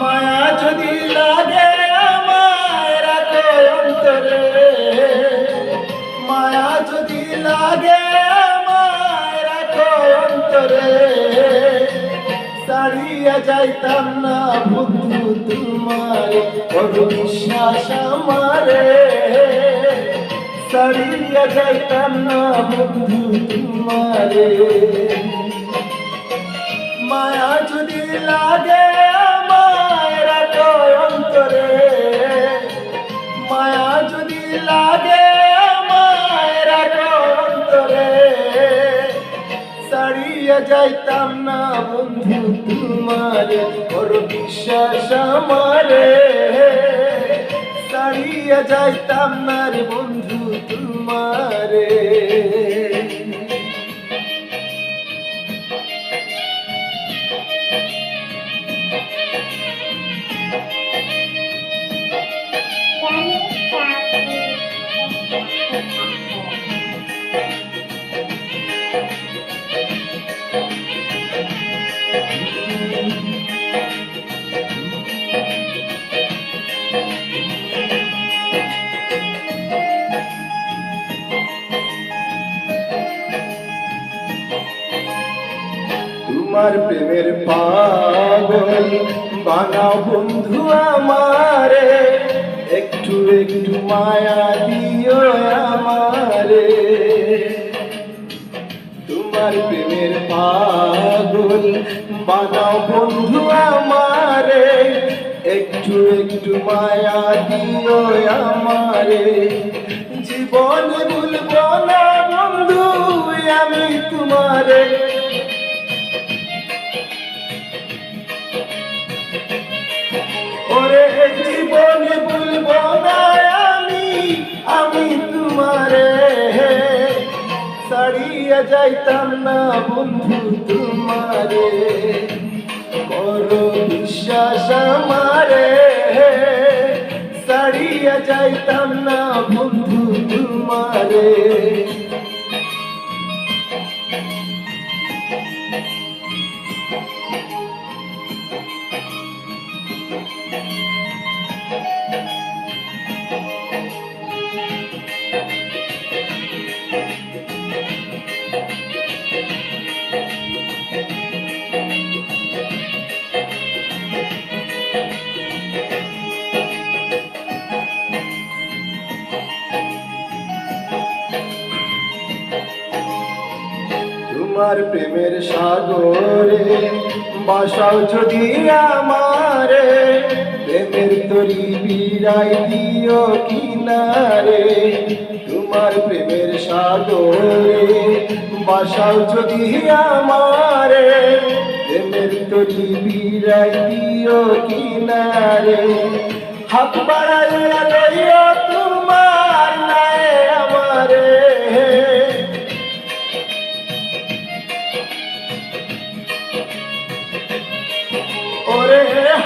মায়া যদি লাগে আমায় রাখো অন্তরে। মায়া যদি লাগে ছাড়িয়া যাইতাম না বন্ধু তোমার বড় বিশ্বাস আমারে? ছাড়িয়া যাইতাম না বন্ধু তোমারে। মায়া যদি লাগে আমায় রাখো অন্তরে। মায়া যদি লাগে আমায় রাখো অন্তরে। ছাড়িয়ে যাইতাম না বন্ধু তোমারে বড় বিশ্বাস আমারে। ছাড়িয়ে যাইতাম না রে বন্ধু তোমারে। তোমার প্রেমের পাগল। বানাও বন্ধু আমারে, একটু একটু মায়া দিও আমারে। তোমার প্রেমের পাগল বানাও বন্ধু আমারে, একটু একটু মায়া দিও আমারে। জীবন ভুলবো না বন্ধু, আমি তোমারে। ছাড়িয়ে যাইতাম না বন্ধু তোমারে। করো বিশ্বাস আমারে। ছাড়িয়ে যাইতাম না বন্ধু তোমারে। তোমার প্রেমের সাগরে, বাসাও যদি আমারে, প্রেমের তরি বিরাই দিও কিনারে। তোমার প্রেমের সাগরে, বাসাও যদি আমারে, প্রেমের তরি বিরাই দিও কিনারে। হাত বাড়াইয়া লইও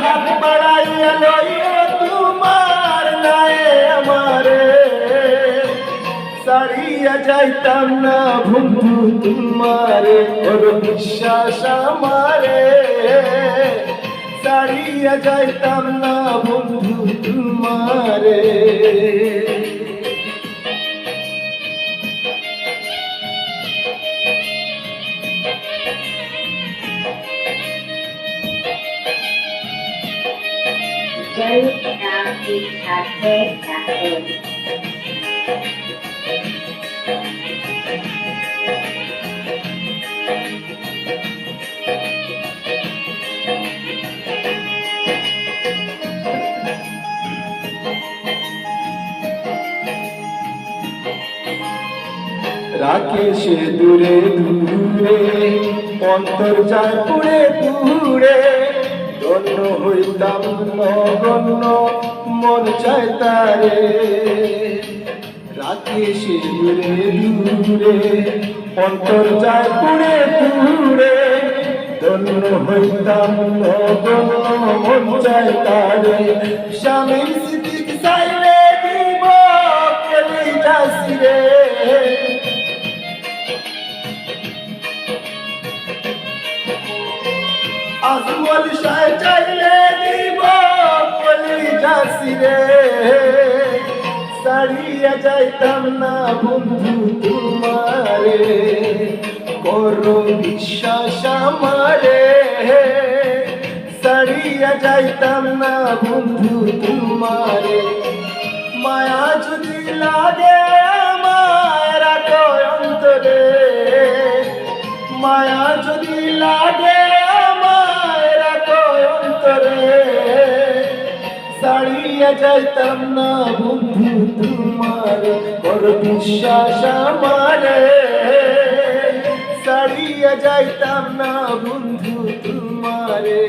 হাত বাড়াইয়া লইয়া তোমার নাই আমারে। সারিয়া যাইতাম না বন্ধু তোমারে, ওর বিশ্বাস আমারে। সারিয়া যাইতাম না বন্ধু তোমারে। সে দূরে দূরে অন্তর যায় পুরে দূরে। ধন্য হইতাম নগণ্য, মন চায় তারে। রাখে সে দূরে দূরে, অন্তর যায় পুরে দূরে। ধন্য হইতাম নগণ মন চায় তারে। স্বামীর স্মৃতি চাইলে দিব কলিটা শাহ চাইলে দিব কলিটা সিরে সারিয়া যাইতাম না বন্ধু তোমারে, করো বিশ্বাস আমারে। সারিয়া যাইতাম না বন্ধু তোমারে, মায়া যদি লাগে আমার অন্তরে। মায়া যদি লাগে সারিয়া যাইতাম না বন্ধু তোমার বড় বিশ্বাস আমার। সারিয়া যাইতাম না বন্ধু তোমারে।